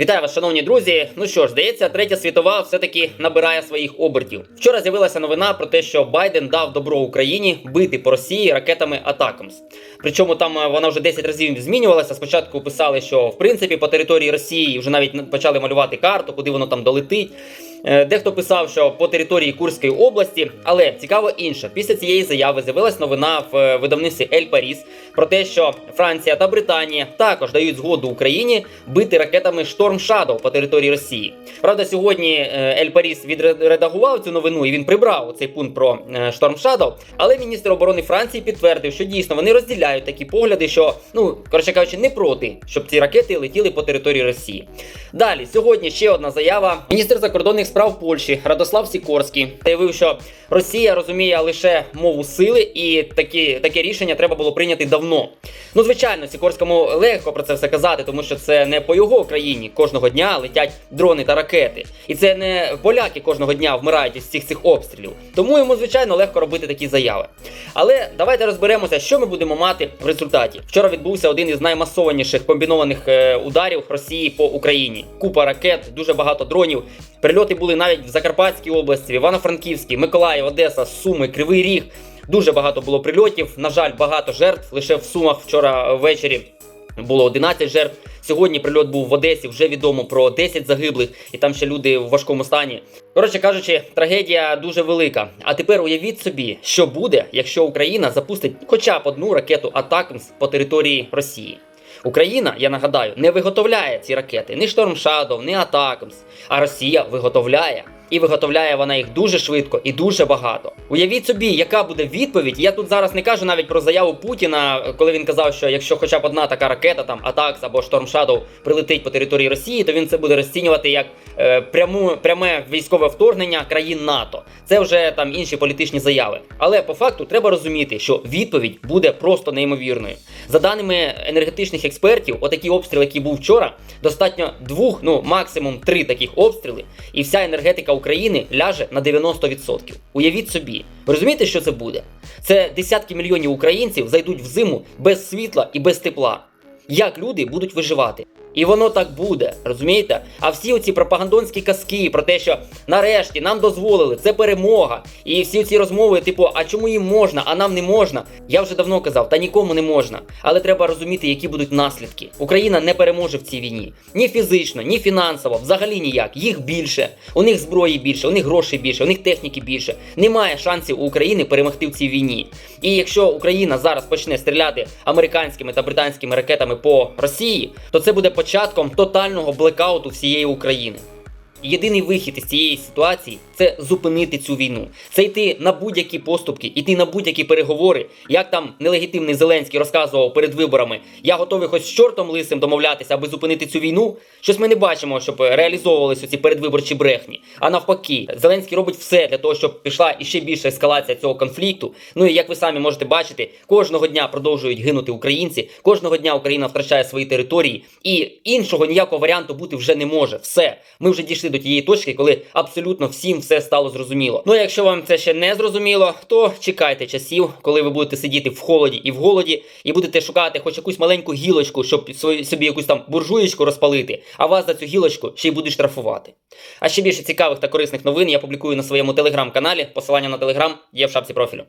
Вітаю вас, шановні друзі. Ну що ж, здається, третя світова все-таки набирає своїх обертів. Вчора з'явилася новина про те, що Байден дав добро Україні бити по Росії ракетами Атакамс. Причому там е, вона вже 10 разів змінювалася. Спочатку писали, що в принципі по території Росії вже навіть почали малювати карту, куди воно там долетить. Е, Дехто писав, що по території Курської області, але цікаво інше. Після цієї заяви з'явилась новина в е, видавництві Ель Паріс про те, що Франція та Британія також дають згоду Україні бити ракетами Шторм Shadow по території Росії. Правда, сьогодні е, Ель Паріс відредагував цю новину і він прибрав цей пункт про Шторм Shadow, Але міністр оборони Франції підтвердив, що дійсно вони розділяють такі погляди, що ну коротше кажучи, не проти, щоб ці ракети летіли по території Росії. Далі, сьогодні ще одна заява. Міністр закордонних справ Польщі Радослав Сікорський заявив, що Росія розуміє лише мову сили, і такі, таке рішення треба було прийняти давно. Ну, звичайно, Сікорському легко про це все казати, тому що це не по його країні. Кожного дня летять дрони та ракети. І це не поляки кожного дня вмирають із всіх цих обстрілів. Тому йому, звичайно, легко робити такі заяви. Але давайте розберемося, що ми будемо мати в результаті. Вчора відбувся один із наймасованіших комбінованих е, ударів Росії по Україні. Купа ракет, дуже багато дронів. Прильоти були навіть в Закарпатській області, Івано-Франківській, Миколаїв, Одеса, Суми, Кривий Ріг. Дуже багато було прильотів. На жаль, багато жертв. Лише в Сумах вчора ввечері було 11 жертв. Сьогодні прильот був в Одесі. Вже відомо про 10 загиблих, і там ще люди в важкому стані. Коротше кажучи, трагедія дуже велика. А тепер уявіть собі, що буде, якщо Україна запустить хоча б одну ракету Атакамс по території Росії. Україна, я нагадаю, не виготовляє ці ракети, ні Shadow, ні Атакамс, а Росія виготовляє. І виготовляє вона їх дуже швидко і дуже багато. Уявіть собі, яка буде відповідь. Я тут зараз не кажу навіть про заяву Путіна, коли він казав, що якщо хоча б одна така ракета, там Атакс або Шторм Shadow прилетить по території Росії, то він це буде розцінювати як е, пряму, пряме військове вторгнення країн НАТО. Це вже там інші політичні заяви. Але по факту треба розуміти, що відповідь буде просто неймовірною. За даними енергетичних експертів, отакі обстріли, які був вчора, достатньо двох, ну максимум три таких обстріли, і вся енергетика України ляже на 90%. Уявіть собі, ви розумієте, що це буде? Це десятки мільйонів українців зайдуть в зиму без світла і без тепла. Як люди будуть виживати? І воно так буде, розумієте? А всі оці пропагандонські казки про те, що нарешті нам дозволили, це перемога. І всі ці розмови, типу, а чому їм можна, а нам не можна? Я вже давно казав, та нікому не можна. Але треба розуміти, які будуть наслідки. Україна не переможе в цій війні. Ні фізично, ні фінансово, взагалі ніяк. Їх більше, у них зброї більше, у них грошей більше, у них техніки більше. Немає шансів у України перемогти в цій війні. І якщо Україна зараз почне стріляти американськими та британськими ракетами по Росії, то це буде початком тотального блекауту всієї України. Єдиний вихід із цієї ситуації це зупинити цю війну, це йти на будь-які поступки, йти на будь-які переговори. Як там нелегітимний Зеленський розказував перед виборами, я готовий хоч з чортом лисим домовлятися, аби зупинити цю війну. Щось ми не бачимо, щоб реалізовувалися ці передвиборчі брехні. А навпаки, Зеленський робить все для того, щоб пішла іще більша ескалація цього конфлікту. Ну і як ви самі можете бачити, кожного дня продовжують гинути українці, кожного дня Україна втрачає свої території, і іншого ніякого варіанту бути вже не може. Все, ми вже дійшли до тієї точки, коли абсолютно всім все стало зрозуміло. Ну а якщо вам це ще не зрозуміло, то чекайте часів, коли ви будете сидіти в холоді і в голоді, і будете шукати хоч якусь маленьку гілочку, щоб собі якусь там буржуєчку розпалити, а вас за цю гілочку ще й будуть штрафувати. А ще більше цікавих та корисних новин я публікую на своєму телеграм-каналі. Посилання на телеграм є в шапці профілю.